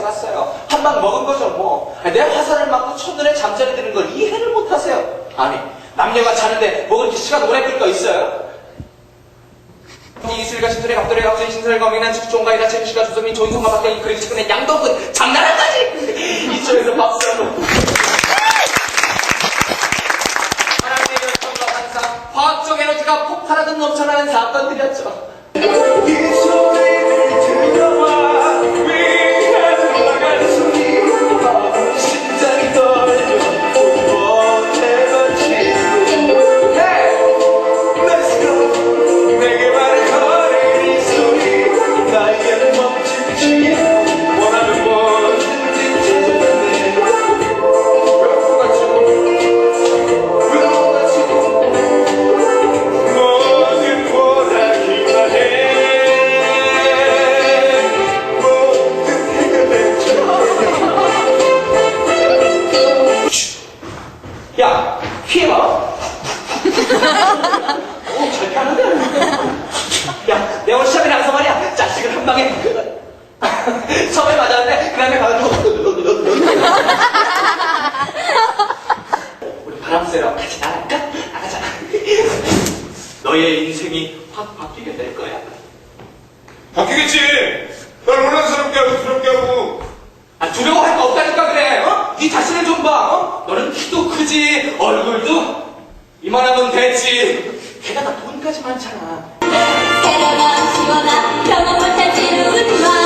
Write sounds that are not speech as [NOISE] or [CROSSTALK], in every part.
살았어요. 한 방 먹은 거죠, 뭐. 내 화살을 맞고 첫눈에 잠자리 드는 걸 이해를 못 하세요. 아니, 남녀가 자는데 먹은 이 시간 오래 끌거 있어요? 이슬과 신설의 갑돌의 갑자기 신설의 검이난 숙종가이다 최민씨가 조선민 조인성과 박정희 그리고 최근에 양덕은 장나라까지 이쪽에서 박수 한번 하나님의 열정과 환상 과학적 에너지가 폭발하듯 넘쳐나는 사건들이었죠 다 바뀌게 될 거야. 바뀌겠지. 날 혼란스럽게 하고 두렵게 하고. 아, 두려워할 거 없다니까 그래. 어? 네 자신을 좀 봐. 어? 너는 키도 크지, 얼굴도 이만하면 되지. 게다가 돈까지 많잖아. 세대가 지워나 경험 못한 지루운 마.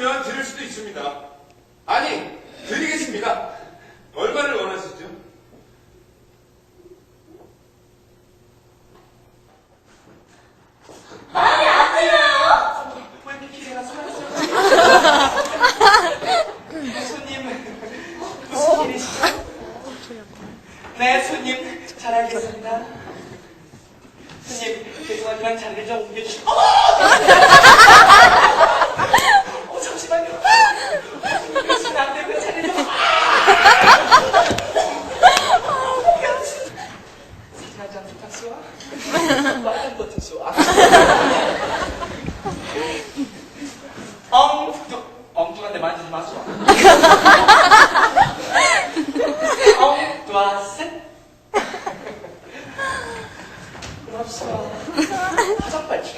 들으시면 들을 수도 있습니다. Só pra te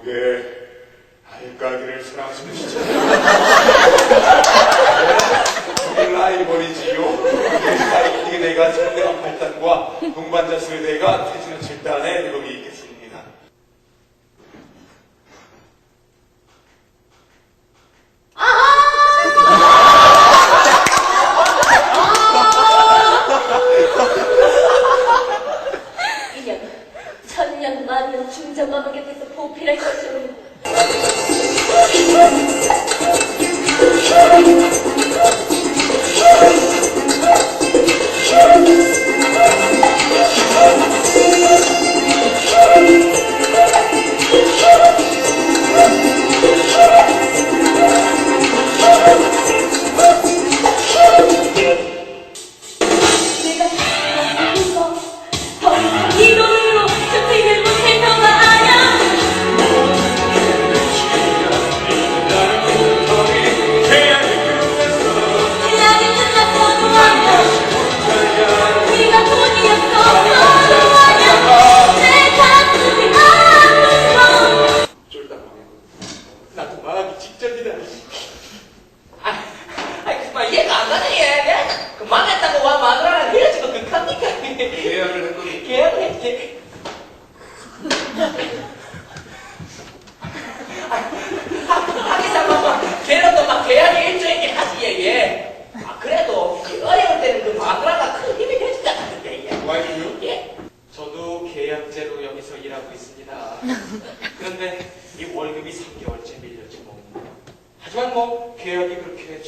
한국의 알까기를 사랑하시는 시청자 라이벌이지요. 이게 내가 상대방 발단과 동반자 수의 내가 태진은 질단에 대목이 있겠습니다. 이년, 천년 만년 중전마마 곁에서 보필할 것 Christian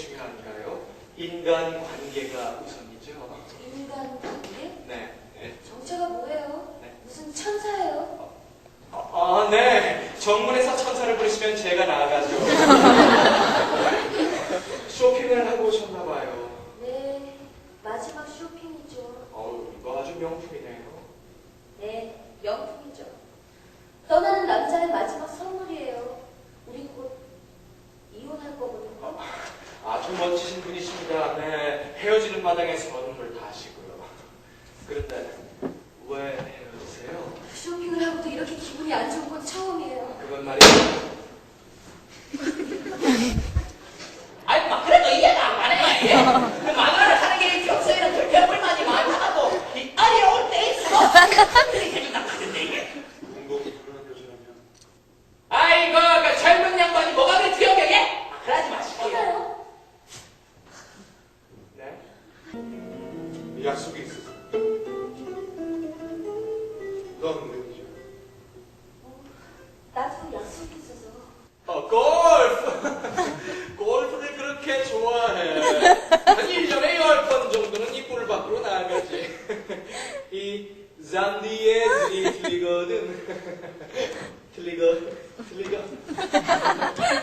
중요한가요? 인간 관계가 우선이죠. 인간 관계? 네. 네. 정체가 뭐예요? 네. 무슨 천사예요? 어, 어, 아, 네. 정문에서 천사를 부르시면 제가 나아가죠. [LAUGHS] 쇼핑을 하고 오셨나봐요. 네, 마지막 쇼핑이죠. 어우, 이거 아주 명품이네요. 네, 명품이죠. 떠나는 남자의 마지막 선물이에요. 우리 곧 아주 멋지신 분이십니다. 네, 헤어지는 마당에 선물 다 하시고요. 그런데 왜 헤어지세요? 쇼핑을 하고도 이렇게 기분이 안 좋은 건 처음이에요. 그건 말이죠. 아니 막 그래도 이해가 안 가네. 그 만화를 하는 게 평소에는 그렇게 불만이 많다가도 이 어려울 때 있어 那个那个。